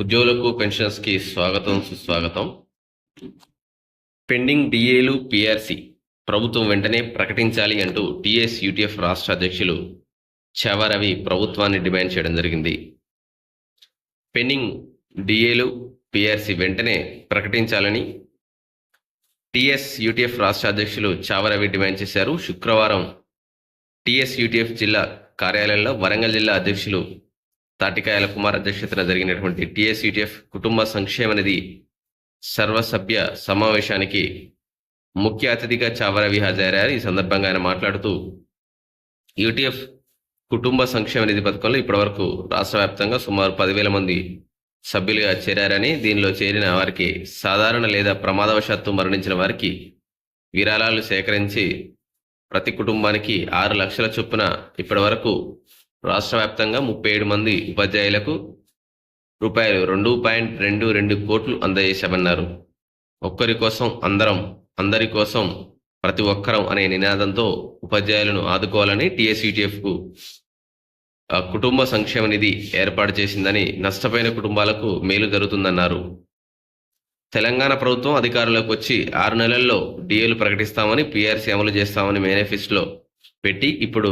ఉద్యోగులకు పెన్షన్స్కి స్వాగతం సుస్వాగతం. పెండింగ్ డిఏలు పిఆర్సి ప్రభుత్వం వెంటనే ప్రకటించాలి అంటూ టిఎస్ యూటీఎఫ్ రాష్ట్ర అధ్యక్షులు చవరవి ప్రభుత్వాన్ని డిమాండ్ చేయడం జరిగింది. పెండింగ్ డిఏలు పిఆర్సి వెంటనే ప్రకటించాలని టిఎస్ యూటీఎఫ్ రాష్ట్ర అధ్యక్షులు చావరవి డిమాండ్ చేశారు. శుక్రవారం టిఎస్ యూటీఎఫ్ జిల్లా కార్యాలయంలో వరంగల్ జిల్లా అధ్యక్షులు తాటికాయల కుమార్ అధ్యక్షతన జరిగినటువంటి టిఎస్యుటిఎఫ్ కుటుంబ సంక్షేమ నిధి సర్వసభ్య సమావేశానికి ముఖ్య అతిథిగా చావరవి హాజరయ్యారు. ఈ సందర్భంగా ఆయన మాట్లాడుతూ యూటీఎఫ్ కుటుంబ సంక్షేమ నిధి పథకంలో ఇప్పటివరకు రాష్ట్ర వ్యాప్తంగా సుమారు పదివేల మంది సభ్యులుగా చేరారని దీనిలో చేరిన వారికి సాధారణ లేదా ప్రమాదవశాత్తు మరణించిన వారికి విరాళాలు సేకరించి ప్రతి కుటుంబానికి ఆరు లక్షల చొప్పున ఇప్పటివరకు రాష్ట్ర వ్యాప్తంగా ముప్పై ఏడు మంది ఉపాధ్యాయులకు రూపాయలు రెండు పాయింట్ రెండు రెండు కోట్లు అందజేశామన్నారు. ఒక్కరి కోసం అందరం అందరి కోసం ప్రతి ఒక్కరం అనే నినాదంతో ఉపాధ్యాయులను ఆదుకోవాలని టీఎస్యూటీఎఫ్కు కుటుంబ సంక్షేమ నిధి ఏర్పాటు చేసిందని నష్టపోయిన కుటుంబాలకు మేలు జరుగుతుందన్నారు. తెలంగాణ ప్రభుత్వం అధికారంలోకి వచ్చి ఆరు నెలల్లో డిఏలు ప్రకటిస్తామని పీఆర్సీ అమలు చేస్తామని మేనిఫెస్టోలో పెట్టి ఇప్పుడు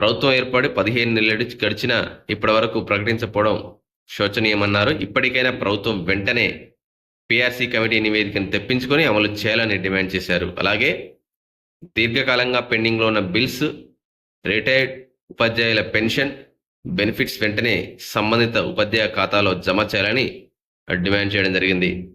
ప్రభుత్వం ఏర్పడి పదిహేను నెలలు గడిచినా ఇప్పటి వరకు ప్రకటించకపోవడం శోచనీయమన్నారు. ఇప్పటికైనా ప్రభుత్వం వెంటనే పిఆర్సీ కమిటీ నివేదికను తెప్పించుకొని అమలు చేయాలని డిమాండ్ చేశారు. అలాగే దీర్ఘకాలంగా పెండింగ్లో ఉన్న బిల్స్ రిటైర్డ్ ఉపాధ్యాయుల పెన్షన్ బెనిఫిట్స్ వెంటనే సంబంధిత ఉపాధ్యాయ ఖాతాలో జమ చేయాలని డిమాండ్ చేయడం జరిగింది.